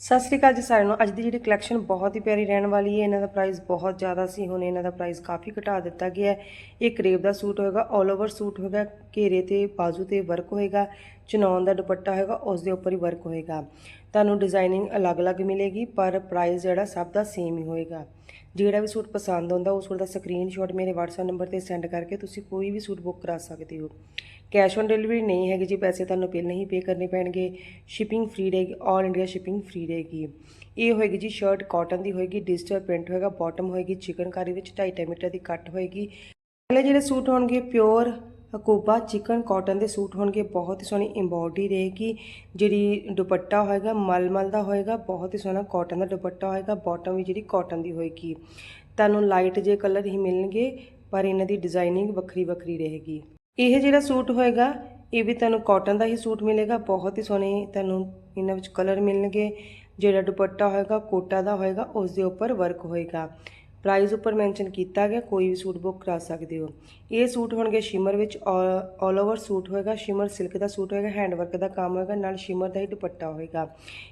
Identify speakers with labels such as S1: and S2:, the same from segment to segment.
S1: ਸਤਿ ਸ੍ਰੀ ਅਕਾਲ ਜੀ ਸਾਰਿਆਂ ਨੂੰ। ਅੱਜ ਦੀ ਜਿਹੜੀ ਕਲੈਕਸ਼ਨ ਬਹੁਤ ਹੀ ਪਿਆਰੀ ਰਹਿਣ ਵਾਲੀ ਹੈ। ਇਹਨਾਂ ਦਾ ਪ੍ਰਾਈਸ ਬਹੁਤ ਜ਼ਿਆਦਾ ਸੀ। ਹੁਣ ਇਹਨਾਂ ਦਾ ਪ੍ਰਾਈਸ ਕਾਫੀ ਘਟਾ ਦਿੱਤਾ ਗਿਆ ਹੈ। ਇਹ ਕਰੇਬ ਦਾ ਸੂਟ ਹੋਏਗਾ 올 ਓਵਰ ਸੂਟ ਹੋਏਗਾ। ਘੇਰੇ ਤੇ ਬਾਜ਼ੂ ਤੇ ਵਰਕ ਹੋਏਗਾ। ਚਨੌਨ ਦਾ ਦੁਪੱਟਾ ਹੋਏਗਾ ਉਸ ਦੇ ਉੱਪਰ ਹੀ ਵਰਕ ਹੋਏਗਾ। ਤੁਹਾਨੂੰ ਡਿਜ਼ਾਈਨਿੰਗ ਅਲੱਗ-ਅਲੱਗ ਮਿਲੇਗੀ, ਪਰ ਪ੍ਰਾਈਸ ਜਿਹੜਾ ਸਭ ਦਾ ਸੇਮ ਹੀ ਹੋਏਗਾ। ਜਿਹੜਾ ਵੀ ਸੂਟ ਪਸੰਦ ਆਉਂਦਾ, ਉਸ ਸੂਟ ਦਾ ਸਕਰੀਨਸ਼ਾਟ ਮੇਰੇ WhatsApp ਨੰਬਰ ਤੇ ਸੈਂਡ ਕਰਕੇ ਤੁਸੀਂ ਕੋਈ ਵੀ ਸੂਟ ਬੁੱਕ ਕਰਾ ਸਕਦੇ ਹੋ। ਕੈਸ਼ ਔਨ ਡਿਲੀਵਰੀ ਨਹੀਂ ਹੈਗੀ ਜੀ, ਪੈਸੇ ਤੁਹਾਨੂੰ ਪਹਿਲਾਂ ਹੀ ਪੇ ਕਰਨੇ ਪੈਣਗੇ। ਸ਼ਿਪਿੰਗ ਫ੍ਰੀ ਰਹੇਗੀ 올 ਇੰਡੀਆ ਸ਼ਿਪਿੰਗ ਫ੍ਰੀ ਰਹੇਗੀ। ਇਹ ਹੋਏਗੀ ਜੀ ਸ਼ਰਟ ਕਾਟਨ ਦੀ ਹੋਏਗੀ ਡਿਜੀਟਲ ਪ੍ਰਿੰਟ ਹੋਏਗਾ ਬਾਟਮ ਹੋਏਗੀ ਚਿਕਨਕਾਰੀ ਵਿੱਚ 2.5 ਮੀਟਰ ਦੀ ਕੱਟ ਹੋਏਗੀ। ਅਗਲੇ ਜਿਹੜੇ ਸੂਟ ਹੋਣਗੇ ਪਿਓਰ ਹਕੂਬਾ ਚਿਕਨ ਕਾਟਨ ਦੇ ਸੂਟ ਹੋਣਗੇ, ਬਹੁਤ ਹੀ ਸੋਹਣੀ ਐਮਬੋਡੀ ਰਹੇਗੀ, ਜਿਹੜੀ ਦੁਪੱਟਾ ਹੋਏਗਾ, ਮਲਮਲ ਦਾ ਹੋਏਗਾ, ਬਹੁਤ ਹੀ ਸੋਹਣਾ ਕਾਟਨ ਦਾ ਦੁਪੱਟਾ ਹੋਏਗਾ ਬਾਟਮ ਵੀ ਜਿਹੜੀ ਕਾਟਨ ਦੀ ਹੋਏਗੀ। ਤੁਹਾਨੂੰ ਲਾਈਟ ਜੇ ਕਲਰ ਹੀ ਮਿਲਣਗੇ, ਪਰ ਇਹਨਾਂ ਦੀ ਡਿਜ਼ਾਈਨਿੰਗ ਵੱਖਰੀ ਵੱਖਰੀ ਰਹੇਗੀ। ਇਹ ਜਿਹੜਾ ਸੂਟ ਹੋਏਗਾ, ਇਹ ਵੀ ਤੁਹਾਨੂੰ ਕਾਟਨ ਦਾ ਹੀ ਸੂਟ ਮਿਲੇਗਾ, ਬਹੁਤ ਹੀ ਸੋਹਣੇ ਤੁਹਾਨੂੰ ਇਹਨਾਂ ਵਿੱਚ ਕਲਰ ਮਿਲਣਗੇ। ਜਿਹੜਾ ਦੁਪੱਟਾ ਹੋਏਗਾ, ਕੋਟਾ ਦਾ ਹੋਏਗਾ ਉਸ ਦੇ ਉੱਪਰ ਵਰਕ ਹੋਏਗਾ। ਪ੍ਰਾਈਸ ਉੱਪਰ ਮੈਂਸ਼ਨ ਕੀਤਾ ਗਿਆ, ਕੋਈ ਵੀ ਸੂਟ ਬੁੱਕ ਕਰਾ ਸਕਦੇ ਹੋ। ਇਹ ਸੂਟ ਹੋਣਗੇ ਸ਼ਿਮਰ ਵਿੱਚ ਆਲ ਓਵਰ ਸੂਟ ਹੋਏਗਾ, ਸ਼ਿਮਰ ਸਿਲਕ ਦਾ ਸੂਟ ਹੋਏਗਾ ਹੈਂਡ ਵਰਕ ਦਾ ਕੰਮ ਹੋਏਗਾ, ਨਾਲ ਸ਼ਿਮਰ ਦਾ ਹੀ ਦੁਪੱਟਾ ਹੋਏਗਾ।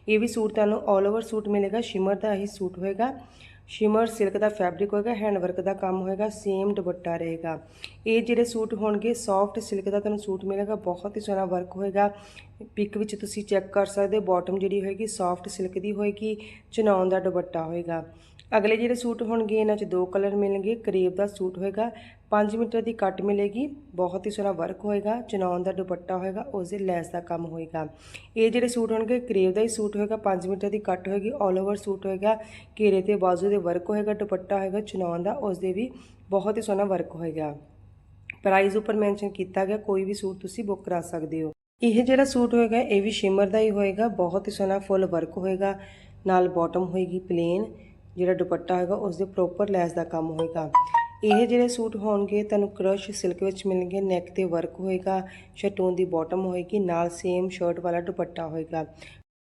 S1: ਇਹ ਵੀ ਸੂਟ ਤੁਹਾਨੂੰ ਆਲ ਓਵਰ ਸੂਟ ਮਿਲੇਗਾ, ਸ਼ਿਮਰ ਦਾ ਹੀ ਸੂਟ ਹੋਏਗਾ। ਸ਼ਿਮਰ ਸਿਲਕ ਦਾ ਫੈਬਰਿਕ ਹੋਏਗਾ ਹੈਂਡ ਵਰਕ ਦਾ ਕੰਮ ਹੋਏਗਾ ਸੇਮ ਦੁਪੱਟਾ ਰਹੇਗਾ। ਇਹ ਜਿਹੜੇ ਸੂਟ ਹੋਣਗੇ ਸੌਫਟ ਸਿਲਕ ਦਾ ਤੁਹਾਨੂੰ ਸੂਟ ਮਿਲੇਗਾ, ਬਹੁਤ ਹੀ ਸੋਹਣਾ ਵਰਕ ਹੋਏਗਾ। ਪਿਕ ਵਿੱਚ ਤੁਸੀਂ ਚੈੱਕ ਕਰ ਸਕਦੇ ਹੋ ਬਾਟਮ ਜਿਹੜੀ ਹੋਏਗੀ ਸੌਫਟ ਸਿਲਕ ਦੀ ਹੋਏਗੀ ਚਨਾਉਣ ਦਾ ਦੁਪੱਟਾ ਹੋਏਗਾ। ਅਗਲੇ ਜਿਹੜੇ ਸੂਟ ਹੋਣਗੇ, ਇਹਨਾਂ 'ਚ ਦੋ ਕਲਰ ਮਿਲਣਗੇ। ਕਰੇਬ ਦਾ ਸੂਟ ਹੋਏਗਾ 5 ਮੀਟਰ ਦੀ ਕੱਟ ਮਿਲੇਗੀ, ਬਹੁਤ ਹੀ ਸੋਹਣਾ ਵਰਕ ਹੋਏਗਾ ਚਨੌਨ ਦਾ ਦੁਪੱਟਾ ਹੋਏਗਾ, ਉਸ ਦੇ ਲੈਸ ਦਾ ਕੰਮ ਹੋਏਗਾ। ਇਹ ਜਿਹੜੇ ਸੂਟ ਹੋਣਗੇ, ਕਰੇਬ ਦਾ ਹੀ ਸੂਟ ਹੋਏਗਾ 5 ਮੀਟਰ ਦੀ ਕੱਟ ਹੋਏਗੀ ਆਲ ਓਵਰ ਸੂਟ ਹੋਏਗਾ, ਘੇਰੇ ਤੇ ਬਾਜ਼ੂ ਦੇ ਵਰਕ ਹੋਏਗਾ, ਦੁਪੱਟਾ ਹੋਏਗਾ ਚਨੌਨ ਦਾ ਉਸ ਦੇ ਵੀ ਬਹੁਤ ਹੀ ਸੋਹਣਾ ਵਰਕ ਹੋਏਗਾ। ਪ੍ਰਾਈਸ ਉੱਪਰ ਮੈਂਸ਼ਨ ਕੀਤਾ ਗਿਆ, ਕੋਈ ਵੀ ਸੂਟ ਤੁਸੀਂ ਬੁੱਕ ਕਰਾ ਸਕਦੇ ਹੋ। ਇਹ ਜਿਹੜਾ ਸੂਟ ਹੋਏਗਾ, ਇਹ ਵੀ ਸ਼ਿਮਰ ਦਾ ਹੀ ਹੋਏਗਾ, ਬਹੁਤ ਹੀ ਸੋਹਣਾ ਫੁੱਲ ਵਰਕ ਹੋਏਗਾ, ਨਾਲ ਬਾਟਮ ਹੋਏਗੀ ਪਲੇਨ ਜਿਹੜਾ ਦੁਪੱਟਾ ਹੋਏਗਾ ਉਸ ਦੇ ਪ੍ਰੋਪਰ ਲੈਸ ਦਾ ਕੰਮ ਹੋਏਗਾ। ਇਹ ਜਿਹੜੇ ਸੂਟ ਹੋਣਗੇ, ਤੁਹਾਨੂੰ ਕਰਸ਼ ਸਿਲਕ ਵਿੱਚ ਮਿਲਣਗੇ ਨੈਕ ਤੇ ਵਰਕ ਹੋਏਗਾ ਸ਼ਟੂਨ ਦੀ ਬਾਟਮ ਹੋਏਗੀ, ਨਾਲ ਸੇਮ ਸ਼ਰਟ ਵਾਲਾ ਦੁਪੱਟਾ ਹੋਏਗਾ।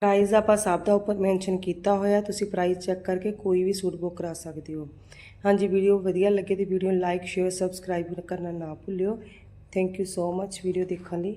S1: ਪ੍ਰਾਈਸ ਆਪਾਂ ਸਭ ਦਾ ਉੱਪਰ ਮੈਂਸ਼ਨ ਕੀਤਾ ਹੋਇਆ, ਤੁਸੀਂ ਪ੍ਰਾਈਸ ਚੈੱਕ ਕਰਕੇ ਕੋਈ ਵੀ ਸੂਟ ਬੁੱਕ ਕਰਾ ਸਕਦੇ ਹੋ। ਹਾਂਜੀ, ਵੀਡੀਓ ਵਧੀਆ ਲੱਗੇ ਤੇ ਵੀਡੀਓ ਨੂੰ ਲਾਈਕ ਸ਼ੇਅਰ ਸਬਸਕ੍ਰਾਈਬ ਕਰਨਾ ਨਾ ਭੁੱਲਿਓ। Thank you so much video ਦੇਖਣ ਲਈ।